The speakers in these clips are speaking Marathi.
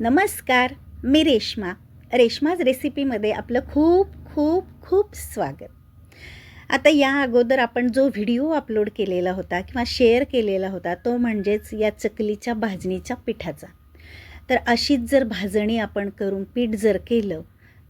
नमस्कार मी रेश्मा. रेश्माज रेसिपीमध्ये आपलं खूप खूप खूप स्वागत. आता या अगोदर आपण जो व्हिडिओ अपलोड केलेला होता किंवा शेअर केलेला होता तो म्हणजेच या चकलीच्या भाजणीच्या पिठाचा. तर अशीच जर भाजणी आपण करून पीठ जर केलं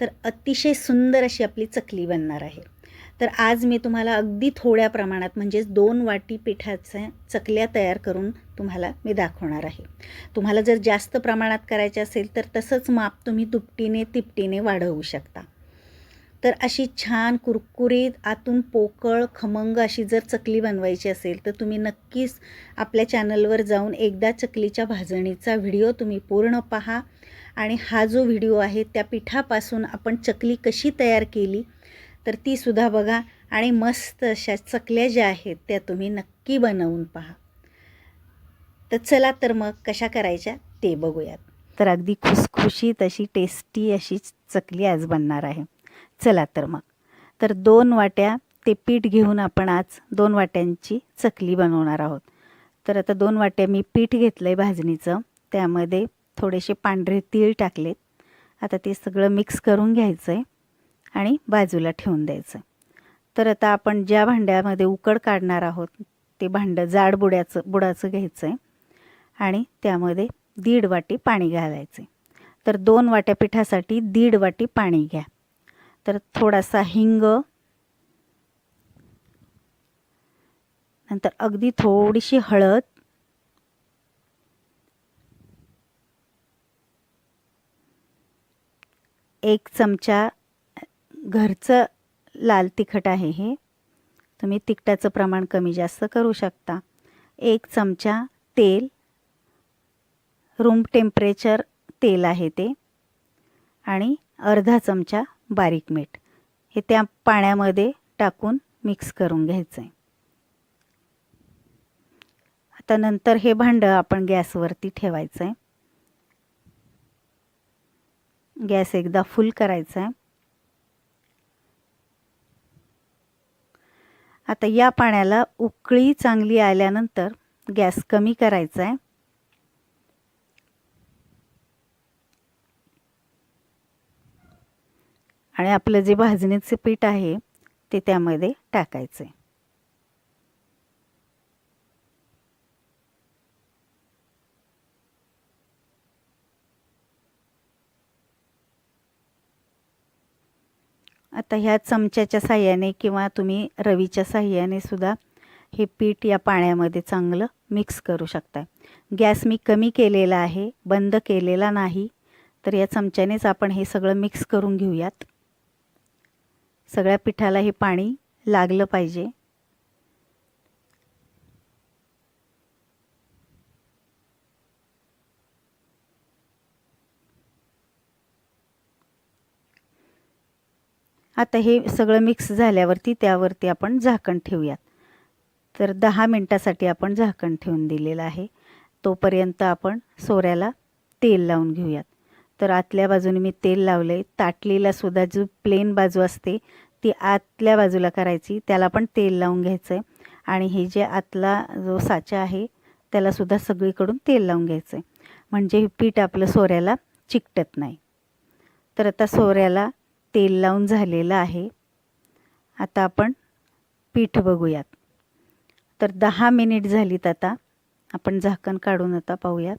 तर अतिशय सुंदर अशी आपली चकली बनणार आहे. तर आज मी तुम्हाला अगदी थोड्या प्रमाणात म्हणजेच दोन वाटी पिठाच्या चकल्या तयार करून तुम्हाला मी दाखवणार आहे. तुम्हाला जर जास्त प्रमाणात करायचे असेल तर तसंच माप तुम्ही दुपटीने तिपटीने वाढवू शकता. तर अशी छान कुरकुरीत आतून पोकळ खमंग अशी जर चकली बनवायची असेल तर तुम्ही नक्कीच आपल्या चॅनलवर जाऊन एकदा चकलीच्या भाजणीचा व्हिडिओ तुम्ही पूर्ण पहा. आणि हा जो व्हिडिओ आहे त्या पिठापासून आपण चकली कशी तयार केली तर तीसुद्धा बघा आणि मस्त अशा चकल्या ज्या आहेत त्या तुम्ही नक्की बनवून पहा. तर चला तर मग कशा करायच्या ते बघूयात. तर अगदी खुसखुशीत अशी टेस्टी अशी चकली आज बनणार आहे. चला तर मग. तर दोन वाट्या ते पीठ घेऊन आपण आज दोन वाट्यांची चकली बनवणार आहोत. तर आता दोन वाट्या मी पीठ घेतलं आहे भाजणीचं. त्यामध्ये थोडेसे पांढरे तीळ टाकलेत. आता ते सगळं मिक्स करून घ्यायचं आहे आणि बाजूला ठेवून द्यायचं. तर आता आपण ज्या भांड्यामध्ये उकड काढणार आहोत ते भांडं जाड बुड्याचं बुडाचं घ्यायचं आहे आणि त्यामध्ये दीड वाटी पाणी घालायचे तर दोन वाट्या पिठासाठी दीड वाटी पाणी घ्या. तर थोडासा हिंग नंतर अगदी थोडीशी हळद एक चमचा घरचं लाल तिखट आहे हे. तुम्ही तिखटाचं प्रमाण कमी जास्त करू शकता. एक चमचा तेल. रूम टेम्परेचर तेल आहे ते. आणि अर्धा चमचा बारीक मीठ. हे त्या पाण्यामध्ये टाकून मिक्स करून घ्यायचं आहे आता नंतर हे भांडं आपण गॅसवरती ठेवायचं आहे गॅस एकदा फुल करायचा आहे आता या पाण्याला उकळी चांगली आल्यानंतर गॅस कमी करायचा आहे आणि आपलं जे भाजणीचे पीठ आहे ते त्यामध्ये टाकायचं आहे आता ह्या चमच्याच्या साह्याने किंवा तुम्ही रवीच्या साह्याने सुद्धा हे पीठ या पाण्यामध्ये चांगलं मिक्स करू शकता गॅस मी कमी केलेला आहे बंद केलेला नाही तर या चमच्यानेच आपण हे सगळं मिक्स करून घेऊयात. सगळ्या पिठाला हे पाणी लागलं पाहिजे. आता हे सगळं मिक्स झाल्यावरती त्यावरती आपण झाकण ठेवूयात. तर दहा मिनटासाठी आपण झाकण ठेवून दिलेलं आहे. तोपर्यंत आपण सोऱ्याला तेल लावून घेऊयात. तर आतल्या बाजूने मी तेल लावलं आहे ताटलीला सुद्धा जो प्लेन बाजू असते ती आतल्या बाजूला करायची. त्याला पण तेल लावून घ्यायचं आहे आणि हे जे आतला जो साचा आहे त्यालासुद्धा सगळीकडून तेल लावून घ्यायचं आहे म्हणजे पीठ आपलं सोऱ्याला चिकटत नाही. तर आता सोऱ्याला तेल लावून झालेलं आहे. आता आपण पीठ बघूयात. तर दहा मिनिट झालीत आता. आपण झाकण काढून आता पाहूयात.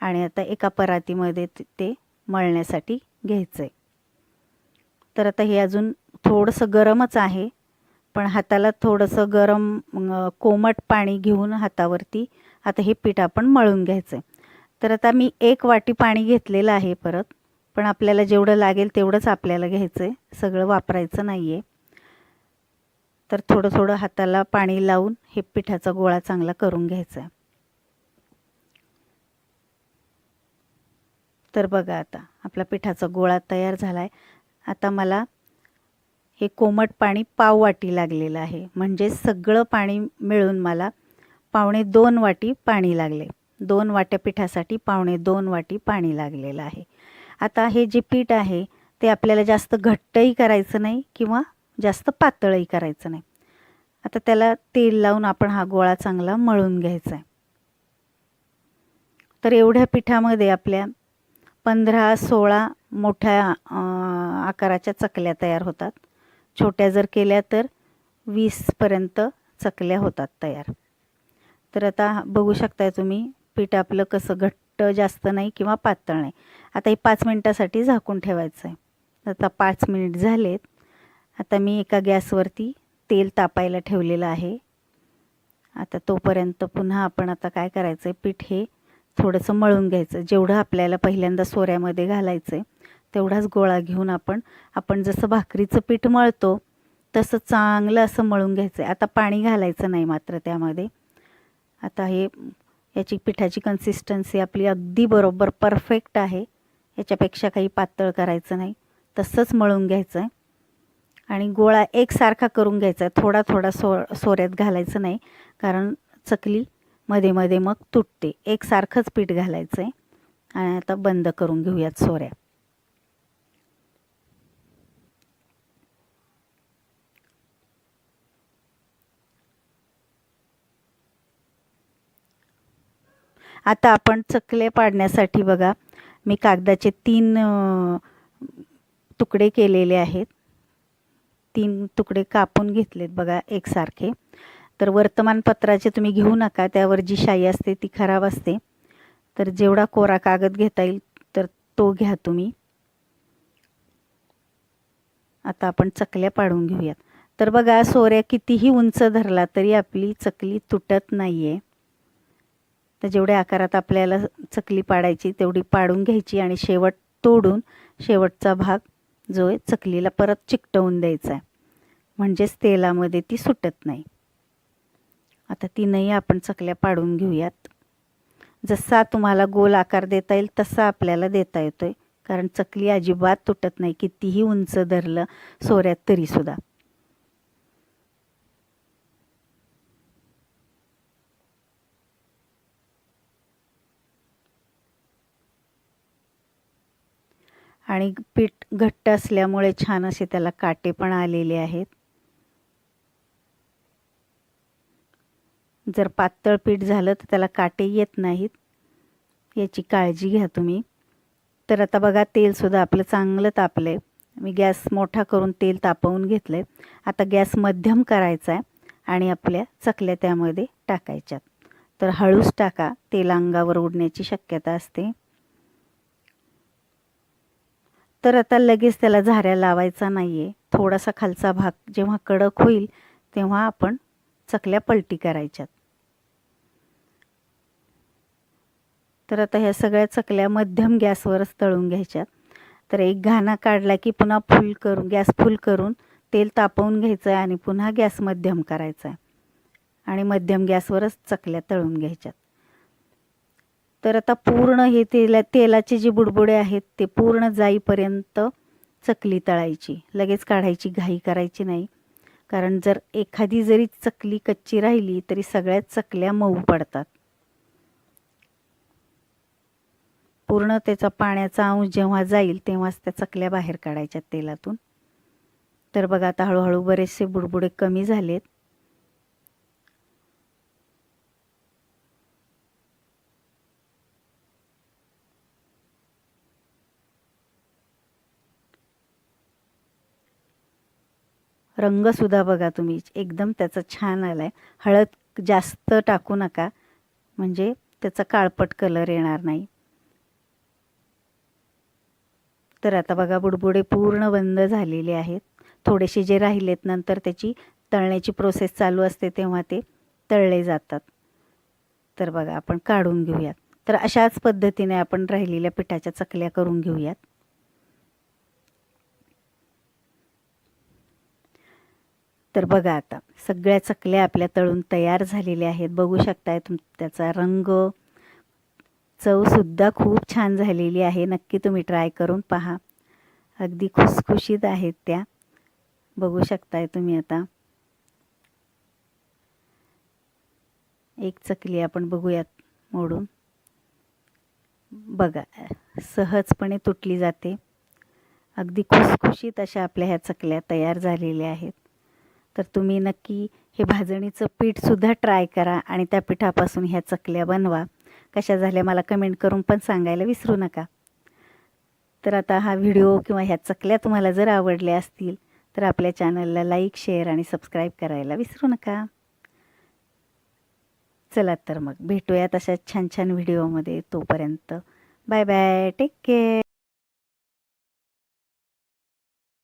आणि आता एका परातीमध्ये ते मळण्यासाठी घ्यायचं आहे तर आता हे अजून थोडंसं गरमच आहे. पण हाताला थोडंसं गरम कोमट पाणी घेऊन हातावरती आता हे पीठ आपण मळून घ्यायचं आहे तर आता मी एक वाटी पाणी घेतलेलं आहे परत. पण आपल्याला जेवढं लागेल तेवढंच आपल्याला घ्यायचं आहे सगळं वापरायचं नाही आहे तर थोडं थोडं हाताला पाणी लावून हे पिठाचा गोळा चांगला करून घ्यायचा. आहे तर बघा आता आपला पिठाचा गोळा तयार झाला आहे आता मला हे कोमट पाणी पाव वाटी लागलेलं आहे. म्हणजे सगळं पाणी मिळून मला पावणे दोन वाटी पाणी लागले. दोन वाट्या पिठासाठी पावणे दोन वाटी पाणी लागलेलं आहे. आता हे जे पीठ आहे ते आपल्याला जास्त घट्टही करायचं नाही किंवा जास्त पातळही करायचं नाही. आता त्याला तेल लावून आपण हा गोळा चांगला मळून घ्यायचा आहे. तर एवढ्या पिठामध्ये आपल्या पंधरा सोळा मोठ्या आकाराच्या चकल्या तयार होतात. छोट्या जर केल्या तर वीसपर्यंत चकल्या होतात तयार. तर आता बघू शकताय तुम्ही पीठ आपलं कसं घट्ट जास्त नाही किंवा पातळ नाही. आता हे पाच मिनटासाठी झाकून ठेवायचं आहे. आता पाच मिनिट झालेत. आता मी एका गॅसवरती तेल तापायला ठेवलेलं आहे. आता तोपर्यंत पुन्हा आपण आता काय करायचं आहे पीठ हे थोडंसं मळून घ्यायचं. जेवढं आपल्याला पहिल्यांदा सोऱ्यामध्ये घालायचं आहे तेवढाच गोळा घेऊन आपण आपण जसं भाकरीचं पीठ मळतो तसं चांगलं असं मळून घ्यायचं आहे आता पाणी घालायचं नाही मात्र त्यामध्ये. आता हे याची पिठाची कन्सिस्टन्सी आपली अगदी बरोबर परफेक्ट आहे. याच्यापेक्षा काही पातळ करायचं नाही. तसंच मळून घ्यायचं आहे आणि गोळा एकसारखा करून घ्यायचा. आहे थोडा थोडा सो सोऱ्यात घालायचं नाही. कारण चकली मध्ये मध्ये मग तुटते. एकसारखंच पीठ घालायचं आहे आणि आता बंद करून घेऊयात सोऱ्या. आता आपण चकले पाडण्यासाठी बघा. मी कागदाचे तीन तुकडे केलेले आहेत. तीन तुकडे कापून घेतलेत बघा एकसारखे. तर वर्तमानपत्राचे तुम्ही घेऊ नका त्यावर जी शाई असते ती खराब असते. तर जेवढा कोरा कागद घेता येईल तर तो घ्या तुम्ही. आता आपण चकल्या पाडून घेऊयात. तर बघा सोऱ्या कितीही उंच धरला तरी आपली चकली तुटत नाही आहे तर जेवढ्या आकारात आपल्याला चकली पाडायची तेवढी पाडून घ्यायची आणि शेवट तोडून शेवटचा भाग जो आहे चकलीला परत चिकटवून द्यायचा आहे. म्हणजेच तेलामध्ये ती सुटत नाही. आता तीनही आपण चकल्या पाडून घेऊयात. जसा तुम्हाला गोल आकार देता येईल तसा आपल्याला देता येतो आहे कारण चकली अजिबात तुटत नाही कितीही उंच धरलं सोऱ्यात तरीसुद्धा. आणि पीठ घट्ट असल्यामुळे छान असे त्याला काटे पण आलेले आहेत. जर पातळ पीठ झालं तर त्याला काटे येत नाहीत. याची काळजी घ्या तुम्ही. तर आता बघा तेलसुद्धा आपलं चांगलं तापलं आहे मी गॅस मोठा करून तेल तापवून घेतलं आहे आता गॅस मध्यम करायचा आहे आणि आपल्या चकल्या त्यामध्ये टाकायच्यात. तर हळूच टाका तेल अंगावर उडण्याची शक्यता असते. तर आता लगेच त्याला झाऱ्या लावायचा नाही आहे थोडासा खालचा भाग जेव्हा कडक होईल तेव्हा आपण चकल्या पलटी करायच्यात. तर आता ह्या सगळ्या चकल्या मध्यम गॅसवरच तळून घ्यायच्यात. तर एक घाणा काढला की पुन्हा फुल करून गॅस फुल करून तेल तापवून घ्यायचं आहे आणि पुन्हा गॅस मध्यम करायचा आहे आणि मध्यम गॅसवरच चकल्या तळून घ्यायच्यात. तर आता पूर्ण हे तेला तेलाचे जे बुडबुडे आहेत ते पूर्ण जाईपर्यंत चकली तळायची. लगेच काढायची घाई करायची नाही. कारण जर एखादी जरी चकली कच्ची राहिली तरी सगळ्याच चकल्या मऊ पडतात. पूर्ण त्याचा पाण्याचा अंश जेव्हा जाईल तेव्हाच त्या चकल्या बाहेर काढायच्या तेलातून. तर बघा आता हळूहळू बरेचसे बुडबुडे कमी झालेत. रंगसुद्धा बघा तुम्ही. एकदम त्याचा छान आला आहे हळद जास्त टाकू नका. म्हणजे त्याचा काळपट कलर येणार नाही. तर आता बघा बुडबुडे पूर्ण बंद झालेले आहेत. थोडेसे जे राहिलेत नंतर त्याची तळण्याची प्रोसेस चालू असते तेव्हा ते तळले जातात. तर बघा आपण काढून घेऊयात. तर अशाच पद्धतीने आपण राहिलेल्या पिठाच्या चकल्या करून घेऊयात. तर बघा आता सगळ्या चकल्या आपल्या तळून तयार झालेल्या आहेत. बघू शकताय तुम त्याचा रंग चवसुद्धा खूप छान झालेली आहे. नक्की तुम्ही ट्राय करून पहा. अगदी खुसखुशीत आहेत त्या. बघू शकताय तुम्ही आता. एक चकली आपण बघूयात मोडून. बघा सहजपणे तुटली जाते. अगदी खुसखुशीत अशा आपल्या ह्या चकल्या तयार झालेल्या आहेत. तर तुम्ही नक्की हे भाजणीचं पीठसुद्धा ट्राय करा आणि त्या पिठापासून ह्या चकल्या बनवा. कशा झाल्या मला कमेंट करून पण सांगायला विसरू नका. तर आता हा व्हिडिओ किंवा ह्या चकल्या तुम्हाला जर आवडल्या असतील तर आपल्या चॅनलला लाईक शेअर आणि सबस्क्राईब करायला विसरू नका. चला तर मग भेटूयात अशा छान छान व्हिडिओमध्ये तोपर्यंत. Bye bye take care